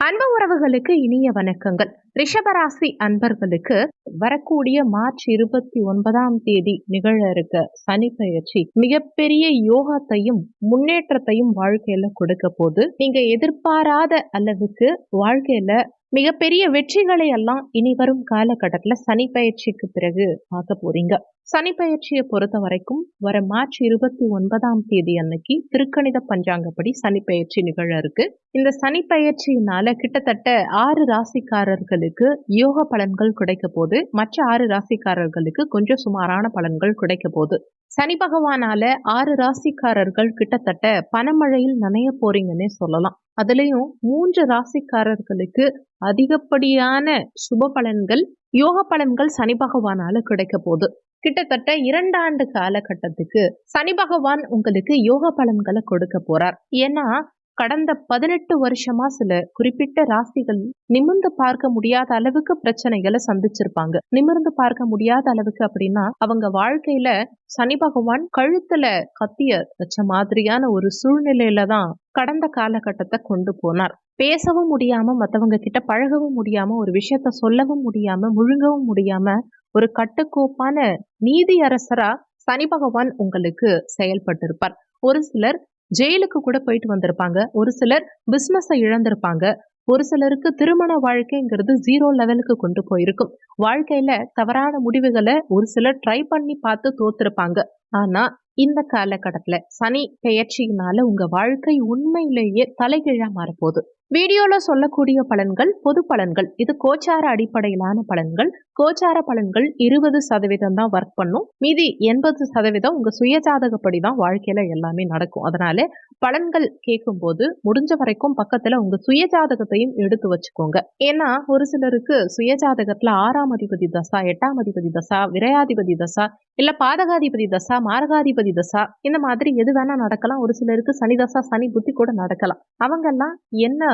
அன்பு உறவுகளுக்கு இனிய வணக்கங்கள். ரிஷபராசி அன்பர்களுக்கு வரக்கூடிய மார்ச் இருபத்தி ஒன்பதாம் தேதி நிகழ இருக்க சனி பயிற்சி மிகப்பெரிய யோகத்தையும் முன்னேற்றத்தையும் வாழ்க்கையில கொடுக்க போது நீங்க எதிர்பாராத அளவுக்கு வாழ்க்கையில மிகப்பெரிய வெற்றிகளை எல்லாம் இனி வரும் காலகட்டத்துல சனி பயிற்சிக்கு பிறகு பார்க்க போறீங்க. சனி பயிற்சியை பொறுத்த வரைக்கும் வர மார்ச் இருபத்தி ஒன்பதாம் தேதி அன்னைக்கு திருக்கணித பஞ்சாங்கப்படி சனி பயிற்சி நிகழ இருக்கு. இந்த சனி பயிற்சியினால கிட்டத்தட்ட ஆறு ராசிக்காரர்களுக்கு யோக பலன்கள் கிடைக்க போது மற்ற ஆறு ராசிக்காரர்களுக்கு கொஞ்சம் சுமாரான பலன்கள் கிடைக்க போகுது. சனி பகவானால ஆறு ராசிக்காரர்கள் கிட்டத்தட்ட பணமழையில் நனைய போறீங்கன்னே சொல்லலாம். அதுலயும் மூன்று ராசிக்காரர்களுக்கு அதிகப்படியான சுப பலன்கள் யோக பலன்கள் சனி பகவானால கிடைக்க போகுது. கிட்டத்தட்ட இரண்டாண்டு காலகட்டத்துக்கு சனி பகவான் உங்களுக்கு யோக பலன்களை கொடுக்க போறார். ஏன்னா கடந்த பதினெட்டு வருஷமா சில குறிப்பிட்ட ராசிகள் நிமிர்ந்து பார்க்க முடியாத அளவுக்கு பிரச்சனைகளை சந்திச்சிருப்பாங்க. நிமிர்ந்து பார்க்க முடியாத அளவுக்கு அப்படின்னா அவங்க வாழ்க்கையில சனி பகவான் கழுத்துல கத்திய வச்ச மாதிரியான ஒரு சூழ்நிலையில தான் கடந்த காலகட்டத்தை கொண்டு போனார். பேசவும் முடியாம மத்தவங்க கிட்ட பழகவும் முடியாம ஒரு விஷயத்த சொல்லவும் முடியாம முழுங்கவும் முடியாம ஒரு கட்டுக்கோப்பான நீதி அரசரா சனி பகவான் உங்களுக்கு செயல்பட்டிருப்பார். ஒரு சிலர் ஜெயிலுக்கு கூட போயிட்டு வந்திருப்பாங்க. ஒரு சிலர் பிஸ்னஸை இழந்திருப்பாங்க. ஒரு சிலருக்கு திருமண வாழ்க்கைங்கிறது ஜீரோ லெவலுக்கு கொண்டு போயிருக்கும். வாழ்க்கையில தவறான முடிவுகளை ஒரு சிலர் ட்ரை பண்ணி பார்த்து தோத்துருப்பாங்க. ஆனா இந்த காலகட்டத்துல சனி பெயர்ச்சியினால உங்க வாழ்க்கை உண்மையிலேயே தலைகீழா மாறப்போகுது. வீடியோல சொல்லக்கூடிய பலன்கள் பொது பலன்கள் இது கோச்சார அடிப்படையிலான பலன்கள் கோச்சார பலன்கள் இருபது சதவீதம் தான் ஒர்க் பண்ணும். மீதி எண்பது சதவீதம் உங்க சுயஜாதகப்படி தான் வாழ்க்கையில எல்லாமே நடக்கும். அதனால பலன்கள் கேட்கும் போது முடிஞ்ச வரைக்கும் பக்கத்துல உங்க சுயஜாதகத்தையும் எடுத்து வச்சுக்கோங்க. ஏன்னா ஒரு சிலருக்கு சுயஜாதகத்துல ஆறாம் அதிபதி தசா எட்டாம் அதிபதி தசா விரையாதிபதி தசா இல்ல பாதகாதிபதி தசா மாரகாதிபதி தசா இந்த மாதிரி எது வேணா நடக்கலாம். ஒரு சிலருக்கு சனி தசா சனி புத்தி கூட நடக்கலாம். அவங்கெல்லாம் என்ன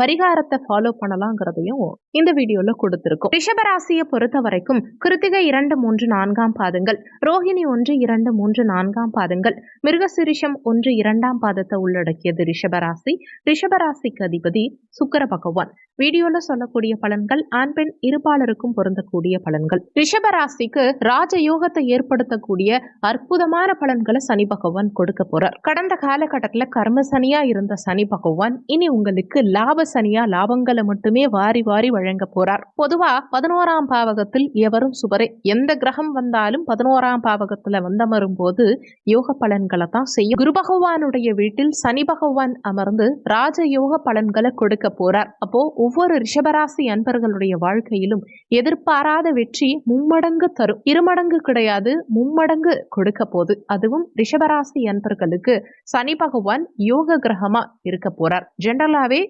பரிகாரத்தை ஃபாலோ பண்ணலாங்கிறதையும் இந்த வீடியோல கொடுத்திருக்கோம். ரிஷபராசியை பொறுத்த வரைக்கும் கிருத்திகை இரண்டு மூன்று நான்காம் பாதங்கள் ரோஹிணி ஒன்று இரண்டு மூன்று நான்காம் பாதங்கள் மிருகசிரிஷம் ஒன்று இரண்டாம் பாதத்தை உள்ளடக்கியது ரிஷபராசி. ரிஷபராசிக்கு அதிபதி சுக்கர பகவான். வீடியோல சொல்லக்கூடிய பலன்கள் ஆண் பெண் இருபாலருக்கும் பொருந்தக்கூடிய பலன்கள். ரிஷபராசிக்கு ராஜயோகத்தை ஏற்படுத்தக்கூடிய அற்புதமான பலன்களை சனி பகவான் கொடுக்க போறார். கடந்த காலகட்டத்துல கர்ம சனியா இருந்த சனி பகவான் இனி உங்களுக்கு லாப சனியா லாபங்களை மட்டுமே வாரி வாரி வழங்க போறார். பொதுவா பதினோராம் பாவகத்தில் எவரும் சுவரே. எந்த கிரகம் வந்தாலும் பதினோராம் பாவகத்துல வந்தமரும் போது யோக பலன்களை தான் செய்யும். குரு பகவானுடைய வீட்டில் சனி பகவான் அமர்ந்து ராஜ யோக பலன்களை கொடுக்க போறார். அப்போ ஒவ்வொரு ரிஷபராசி அன்பர்களுடைய வாழ்க்கையிலும் எதிர்பாராத வெற்றி மும்மடங்கு தரும். இருமடங்கு கிடையாது மும்மடங்கு கொடுக்க போது அதுவும் ரிஷபராசி அன்பர்களுக்கு சனி பகவான் யோக கிரகமா இருக்க போறார். ஜென்ரலாவே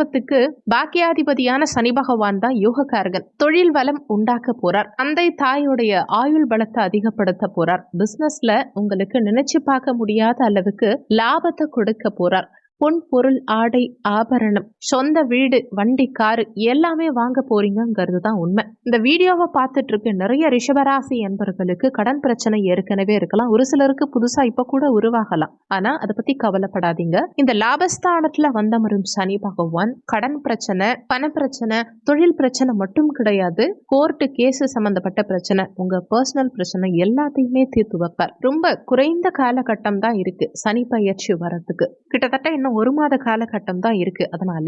ரிஷபத்துக்கு பாக்கியாதிபதியான சனி பகவான் தான் யோகக்காரகன். தொழில் வளம் உண்டாக்க போறார். தந்தை தாயுடைய ஆயுள் பலத்தை அதிகப்படுத்த போறார். பிசினஸ்ல உங்களுக்கு நினைச்சு பார்க்க முடியாத அளவுக்கு லாபத்தை கொடுக்க போறார். பொன் பொருள் ஆடை ஆபரணம் சொந்த வீடு வண்டி காரு எல்லாமே வாங்க போறீங்கிறது தான் உண்மை. இந்த வீடியோவை பார்த்துட்டு இருக்க நிறைய ரிஷபராசி என்பவர்களுக்கு கடன் பிரச்சனை ஏற்கனவே இருக்கலாம். ஒரு சிலருக்கு புதுசா இப்ப கூட உருவாகலாம். ஆனா அதை பத்தி கவலைப்படாதீங்க. இந்த லாபஸ்தானத்துல வந்தமரும் சனி பகவான் கடன் பிரச்சனை பண பிரச்சனை தொழில் பிரச்சனை மட்டும் கிடையாது. கோர்ட்டு கேஸ் சம்பந்தப்பட்ட பிரச்சனை உங்க பர்சனல் பிரச்சனை எல்லாத்தையுமே தீர்த்து வைப்பார். ரொம்ப குறைந்த காலகட்டம் தான் இருக்கு சனி பயிற்சி வரதுக்கு கிட்டத்தட்ட இன்னும் இன்னும் ஒரு மாத காலகட்டம் தான் இருக்கு. அதனால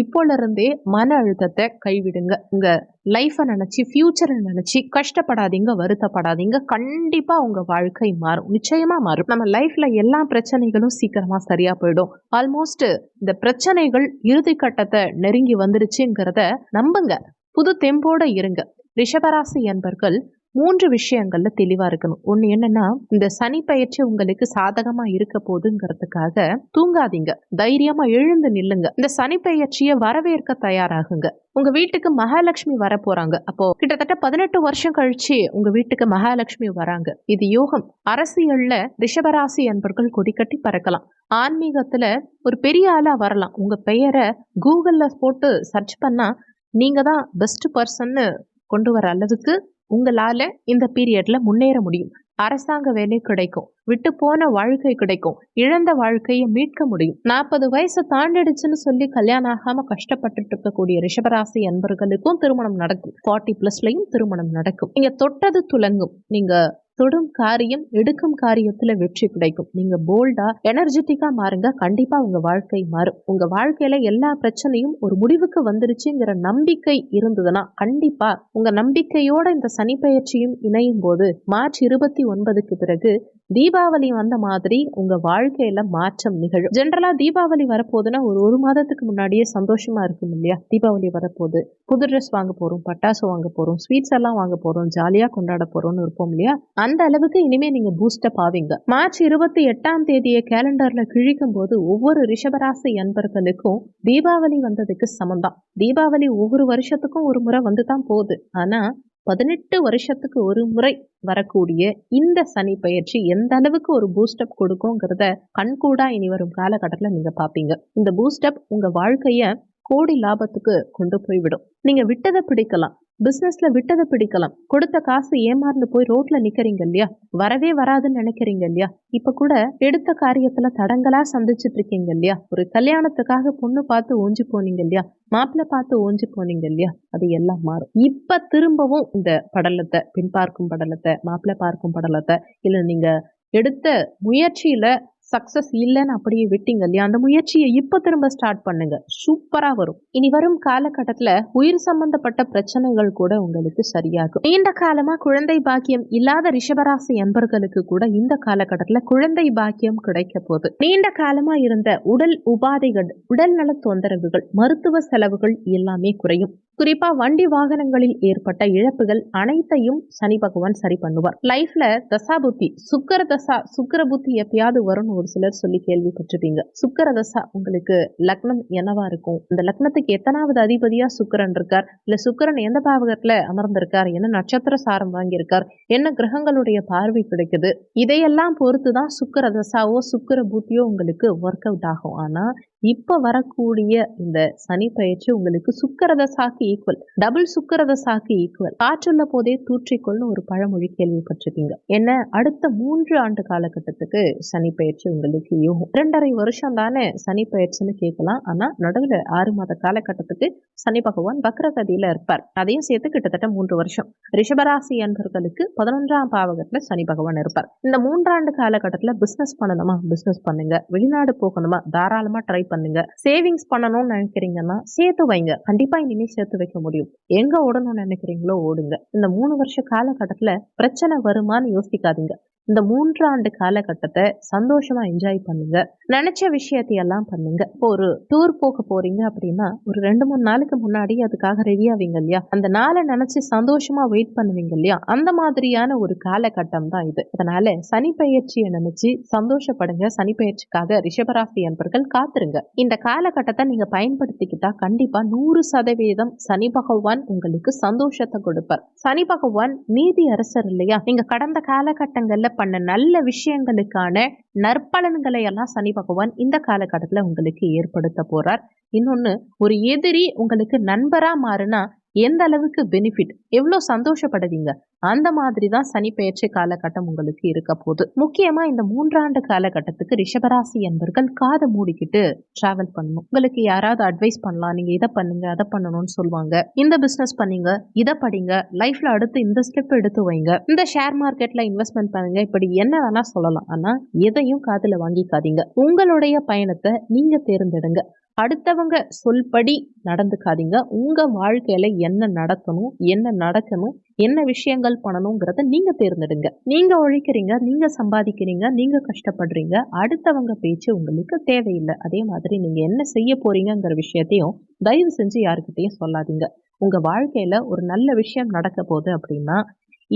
இப்போல இருந்தே மன அழுத்தத்தை கைவிடுங்க. உங்க லைஃப்பை நினைச்சு ஃபியூச்சரை நினைச்சு கஷ்டப்படாதீங்க வருத்தப்படாதீங்க. கண்டிப்பா உங்க வாழ்க்கை மாறும். நிச்சயமா மாறும். நம்ம லைஃப்ல எல்லா பிரச்சனைகளும் சீக்கிரமா சரியா போயிடும். ஆல்மோஸ்ட் இந்த பிரச்சனைகள் இறுதி கட்டத்தை நெருங்கி வந்துருச்சுங்கிறத நம்புங்க. புது தெம்போட இருங்க. ரிஷபராசி என்பர்கள் மூன்று விஷயங்கள்ல தெளிவா இருக்கணும். ஒண்ணு என்னன்னா இந்த சனி பயிற்சி உங்களுக்கு சாதகமா இருக்க போதுங்கிறதுக்காக தூங்காதீங்க. தைரியமா எழுந்து நில்லுங்க. இந்த சனி பயிற்சியை வரவேற்க தயாராகுங்க. உங்க வீட்டுக்கு மகாலட்சுமி வர போறாங்க. அப்போ கிட்டத்தட்ட பதினெட்டு வருஷம் கழிச்சு உங்க வீட்டுக்கு மகாலட்சுமி வராங்க. இது யோகம். அரசியல்ல ரிஷபராசி என்பர்கள் கொடிக்கட்டி பறக்கலாம். ஆன்மீகத்துல ஒரு பெரிய ஆளா வரலாம். உங்க பெயரை கூகுள்ல போட்டு சர்ச் பண்ணா நீங்க தான் பெஸ்ட் பர்சன்னு கொண்டு வர அளவுக்கு உங்களால் இந்த பீரியடில் முன்னேற முடியும். அரசாங்க வேலை கிடைக்கும். விட்டு போன வாழ்க்கை கிடைக்கும். இழந்த வாழ்க்கையை மீட்க முடியும். நாற்பது வயசு தாண்டிடுச்சுன்னு சொல்லி கல்யாணம் ஆகாம கஷ்டப்பட்டுட்டு இருக்கக்கூடிய ரிஷபராசி அன்பர்களுக்கும் திருமணம் நடக்கும். ஃபார்ட்டி பிளஸ்லயும் திருமணம் நடக்கும். நீங்க தொட்டது துலங்கும். நீங்க தொடும் காரியம் எடுக்கும் காரியத்துல வெற்றி கிடைக்கும். நீங்க போல்டா எனர்ஜெட்டிக்கா மாறுங்க. கண்டிப்பா உங்க வாழ்க்கை மாறும். உங்க வாழ்க்கையில எல்லா பிரச்சனையும் ஒரு முடிவுக்கு வந்துருச்சுங்கிற நம்பிக்கை இருந்ததுன்னா கண்டிப்பா உங்க நம்பிக்கையோட இந்த சனி பயிற்சியும் இணையும் போது மார்ச் இருபத்தி ஒன்பதுக்கு பிறகு தீபாவளி வந்த மாதிரி உங்க வாழ்க்கையில மாற்றம் நிகழும். ஜென்ரலா தீபாவளி வரப்போகுதுன்னா ஒரு ஒரு மாதத்துக்கு முன்னாடியே சந்தோஷமா இருக்கும் இல்லையா? தீபாவளி வரப்போகுது. புது ட்ரெஸ் வாங்க போறோம் பட்டாசு வாங்க போறோம் ஸ்வீட்ஸ் எல்லாம் வாங்க போறோம் ஜாலியா கொண்டாட போறோம்னு இருப்போம் இல்லையா? அந்த அளவுக்கு இனிமே நீங்க பூஸ்டப் ஆவீங்க. மார்ச் இருபத்தி எட்டாம் தேதியை கேலண்டர்ல கிழிக்கும் போது ஒவ்வொரு ரிஷபராசி அன்பர்களுக்கும் தீபாவளி வந்ததுக்கு சமம்தான். தீபாவளி ஒவ்வொரு வருஷத்துக்கும் ஒரு முறை வந்து தான் போகுது. ஆனா பதினெட்டு வருஷத்துக்கு ஒரு முறை வரக்கூடிய இந்த சனி பயிற்சி எந்த அளவுக்கு ஒரு பூஸ்டப் கொடுக்குங்கிறத கண்கூடா இனி வரும் காலகட்டத்தில் நீங்க பாப்பீங்க. இந்த பூஸ்டப் உங்க வாழ்க்கைய கோடி லாபத்துக்கு கொண்டு போய் விடும் நீங்க விட்டதை பிடிக்கலாம். பிசினஸ்ல விட்டதை பிடிக்கலாம். கொடுத்த காசு ஏமாந்து போய் ரோட்ல நிக்கிறீங்க இல்லையா? வரவே வராதுன்னு நினைக்கிறீங்க இல்லையா? இப்ப கூட எடுத்த காரியத்துல தடங்களா சந்திச்சுட்டு இருக்கீங்க இல்லையா? ஒரு கல்யாணத்துக்காக பொண்ணு பார்த்து ஓஞ்சு போனீங்க இல்லையா? மாப்பிள்ளை பார்த்து ஓஞ்சு போனீங்க இல்லையா? அது எல்லாம் மாறும். இப்ப திரும்பவும் இந்த படலத்தை பின் பார்க்கும் படலத்தை மாப்பிள்ளை பார்க்கும் படலத்தை இல்ல நீங்க எடுத்த முயற்சியில சக்சஸ் இல்லைன்னு அப்படியே விட்டீங்க இல்லையா? அந்த முயற்சியை இப்போ திரும்ப ஸ்டார்ட் பண்ணுங்க. சூப்பராக வரும். இனி வரும் காலகட்டத்துல உயிர் சம்பந்தப்பட்ட பிரச்சனைகள் கூட உங்களுக்கு சரியாகும். நீண்ட காலமா குழந்தை பாக்கியம் இல்லாத ரிஷபராசி அன்பர்களுக்கு கூட இந்த காலகட்டத்துல குழந்தை பாக்கியம் கிடைக்க போகுது. நீண்ட காலமா இருந்த உடல் உபாதைகள் உடல் நல தொந்தரவுகள் மருத்துவ செலவுகள் எல்லாமே குறையும். குறிப்பா வண்டி வாகனங்களில் ஏற்பட்ட இழப்புகள் அனைத்தையும் சனி பகவான் சரி பண்ணுவார். லைஃப்ல தசா புத்தி சுக்கர தசா சுக்கர புத்தி எப்பயாவது வரும் ஒரு சிலர் சொல்லி கேள்விப்பட்டிருப்பீங்க. சுக்கர தசா உங்களுக்கு லக்னம் என்னவா இருக்கும்? இந்த லக்னத்துக்கு எத்தனாவது அதிபதியா சுக்கரன் இருக்கார்? இல்ல சுக்கரன் எந்த பாவகத்துல அமர்ந்திருக்கார்? என்ன நட்சத்திர சாரம் வாங்கியிருக்கார்? என்ன கிரகங்களுடைய பார்வை கிடைக்குது? இதையெல்லாம் பொறுத்து தான் சுக்கர தசாவோ சுக்கர உங்களுக்கு ஒர்க் அவுட் ஆகும். ஆனா இப்போ வரக்கூடிய இந்த சனி பயிற்சி உங்களுக்கு சுக்கரதசாக்கு ஈக்குவல் டபுள் சுக்கரதசாக்கு ஈக்குவல் காற்றுள்ள போதே தூற்றிக்கொள்னு ஒரு பழமொழி கேள்விப்பட்டிருக்கீங்க. என்ன? அடுத்த மூன்று ஆண்டு காலகட்டத்துக்கு சனி பயிற்சி உங்களுக்கு யோகம். இரண்டரை வருஷம் தானே சனி பயிற்சின்னு கேட்கலாம். ஆனால் நடுவில் ஆறு மாத காலகட்டத்துக்கு சனி பகவான் வக்ரகதியில இருப்பார். அதையும் சேர்த்து கிட்டத்தட்ட மூன்று வருஷம். ரிஷபராசி அன்பர்களுக்கு பதினொன்றாம் பாவகத்தில் சனி பகவான் இருப்பார். இந்த மூன்றாண்டு காலகட்டத்தில் பிஸ்னஸ் பண்ணணுமா? பிஸ்னஸ் பண்ணுங்க. வெளிநாடு போகணுமா? தாராளமாக ட்ரை பண்ணுங்க. சேவிங்ஸ் பண்ணணும்னு நினைக்கிறீங்கன்னா சேர்த்து வைங்க. கண்டிப்பா இனிமே சேர்த்து வைக்க முடியும். எங்க ஓடணும்னு நினைக்கிறீங்களோ ஓடுங்க. இந்த மூணு வருஷ காலகட்டத்துல பிரச்சனை வருமான்னு யோசிக்காதீங்க. இந்த மூன்றாண்டு காலகட்டத்தை சந்தோஷமா என்ஜாய் பண்ணுங்க. நினைச்ச விஷயத்தையெல்லாம் பண்ணுங்க. இப்போ ஒரு டூர் போக போறீங்க அப்படின்னா ஒரு ரெண்டு மூணு நாளுக்கு முன்னாடி அதுக்காக ரெடி ஆவீங்க இல்லையா? அந்த நாளை நினைச்சு சந்தோஷமா வெயிட் பண்ணுவீங்க இல்லையா? அந்த மாதிரியான ஒரு காலகட்டம் தான் இது. அதனால சனி பயிற்சியை நினைச்சு சந்தோஷப்படுங்க. சனி பயிற்சிக்காக ரிஷபராசி அன்பர்கள் காத்துருங்க. இந்த காலகட்டத்தை நீங்க பயன்படுத்திக்கிட்டா கண்டிப்பா நூறு சதவீதம் சனி பகவான் உங்களுக்கு சந்தோஷத்தை கொடுப்பார். சனி பகவான் நீதி அரசர் இல்லையா? நீங்க கடந்த காலகட்டங்கள்ல பண்ண நல்ல விஷயங்களுக்கான நற்பலன்களை எல்லாம் சனி பகவான் இந்த காலகட்டத்தில் உங்களுக்கு ஏற்படுத்த போறார். இன்னொன்னு ஒரு எதிரி உங்களுக்கு நண்பரா மாறுனா எந்த அளவுக்கு பெனிஃபிட் எவ்வளோ சந்தோஷப்படுவீங்க? அந்த மாதிரி தான் சனி பெயர்ச்சி காலகட்டம் உங்களுக்கு இருக்க போகுது. முக்கியமாக இந்த மூன்றாண்டு காலகட்டத்துக்கு ரிஷபராசி என்பர்கள் காதை மூடிக்கிட்டு டிராவல் பண்ணணும். உங்களுக்கு யாராவது அட்வைஸ் பண்ணலாம். நீங்கள் இதை பண்ணுங்க அதை பண்ணணும்னு சொல்லுவாங்க. இந்த பிஸ்னஸ் பண்ணீங்க இதை படிங்க லைஃப்ல அடுத்து இந்த ஸ்டெப் எடுத்து வைங்க. இந்த ஷேர் மார்க்கெட்ல இன்வெஸ்ட்மெண்ட் பண்ணுங்க. இப்படி என்ன வேணா சொல்லலாம். ஆனால் எதையும் காதில் வாங்கிக்காதீங்க. உங்களுடைய பயணத்தை நீங்க தேர்ந்தெடுங்க. அடுத்தவங்க சொல்படி நடந்துக்காதீங்க. உங்கள் வாழ்க்கையில் என்ன நடக்கணும் என்ன நடக்கணும் என்ன விஷயங்கள் பண்ணணுங்கிறத நீங்கள் தேர்ந்தெடுங்க. நீங்கள் உழைக்கிறீங்க நீங்கள் சம்பாதிக்கிறீங்க நீங்கள் கஷ்டப்படுறீங்க அடுத்தவங்க பேச்சு உங்களுக்கு தேவையில்லை. அதே மாதிரி நீங்கள் என்ன செய்ய போறீங்கங்கிற விஷயத்தையும் தயவு செஞ்சு யாருக்கிட்டையும் சொல்லாதீங்க. உங்கள் வாழ்க்கையில் ஒரு நல்ல விஷயம் நடக்க போகுது அப்படின்னா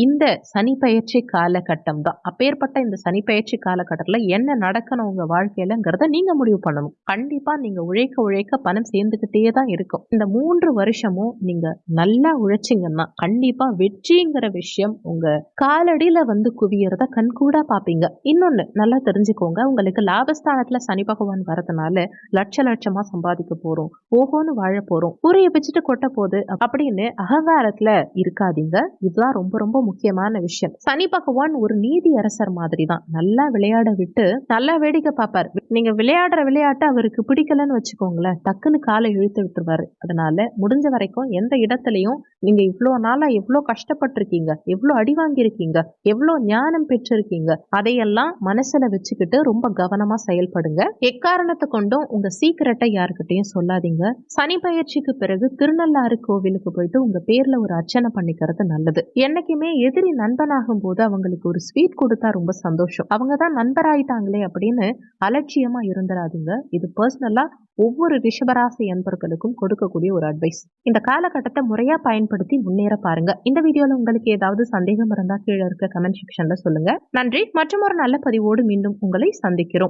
இந்த சனி பயிற்சி காலகட்டம் தான். அப்பேற்பட்ட இந்த சனி பயிற்சி காலகட்டத்தில் என்ன நடக்கணும் உங்கள் வாழ்க்கையிலங்கிறத நீங்கள் முடிவு பண்ணணும். கண்டிப்பாக நீங்கள் உழைக்க உழைக்க பணம் சேர்ந்துக்கிட்டே தான் இருக்கும். இந்த மூன்று வருஷமும் நீங்கள் நல்லா உழைச்சிங்கன்னா கண்டிப்பாக வெற்றிங்கிற விஷயம் உங்கள் காலடியில் வந்து குவியறத கண்கூடாக பார்ப்பீங்க. இன்னொன்று நல்லா தெரிஞ்சுக்கோங்க உங்களுக்கு லாபஸ்தானத்தில் சனி பகவான் வரதுனால லட்ச லட்சமாக சம்பாதிக்க போகிறோம் ஓஹோன்னு வாழ போகிறோம் கூரைய பிச்சுட்டு கொட்ட போகுது அப்படின்னு அகங்காரத்தில் இருக்காதீங்க. இதுதான் ரொம்ப ரொம்ப முக்கியமான விஷயம். சனி பகவான் ஒரு நீதி அரசர் மாதிரி தான் நல்லா விளையாட விட்டு நல்லா வேடிக்கை பார்ப்பார். நீங்க விளையாடுற விளையாட்டு அவருக்கு பிடிக்கலன்னு வச்சுக்கோங்களேன் டக்குன்னு காலை இழுத்து விட்டுருவாரு. அதனால முடிஞ்ச வரைக்கும் எந்த இடத்துலயும் நீங்க இவ்வளோ நாளா எவ்வளோ கஷ்டப்பட்டிருக்கீங்க எவ்வளோ அடி வாங்கியிருக்கீங்க எவ்வளோ ஞானம் பெற்றிருக்கீங்க அதையெல்லாம் மனசுல வச்சுக்கிட்டு ரொம்ப கவனமா செயல்படுங்க. எக்காரணத்தை கொண்டும் உங்க சீக்கிரட்டை யாருக்கிட்டையும் சொல்லாதீங்க. சனி பயிற்சிக்கு பிறகு திருநள்ளாறு கோவிலுக்கு போயிட்டு உங்க பேர்ல ஒரு அர்ச்சனை பண்ணிக்கிறது நல்லது. என்னைக்குமே எதிரி நண்பனாகும் போது அவங்களுக்கு ஒரு ஸ்வீட் கொடுத்தா ரொம்ப சந்தோஷம். அவங்க தான் நண்பராயிட்டாங்களே அப்படின்னு அலட்சியமா இருந்துடாதுங்க இது பர்சனலா ஒவ்வொரு ரிஷபராசி நண்பர்களுக்கும் கொடுக்கக்கூடிய ஒரு அட்வைஸ் இந்த காலகட்டத்தை முறையா பயன்படுத்தி முன்னேற பாருங்க. இந்த வீடியோல உங்களுக்கு ஏதாவது சந்தேகம் இருந்தா கீழே இருக்க கமெண்ட் செக்ஷன்ல சொல்லுங்க. நன்றி. மற்றும் ஒரு நல்ல பதிவோடு மீண்டும் உங்களை சந்திக்கிறோம்.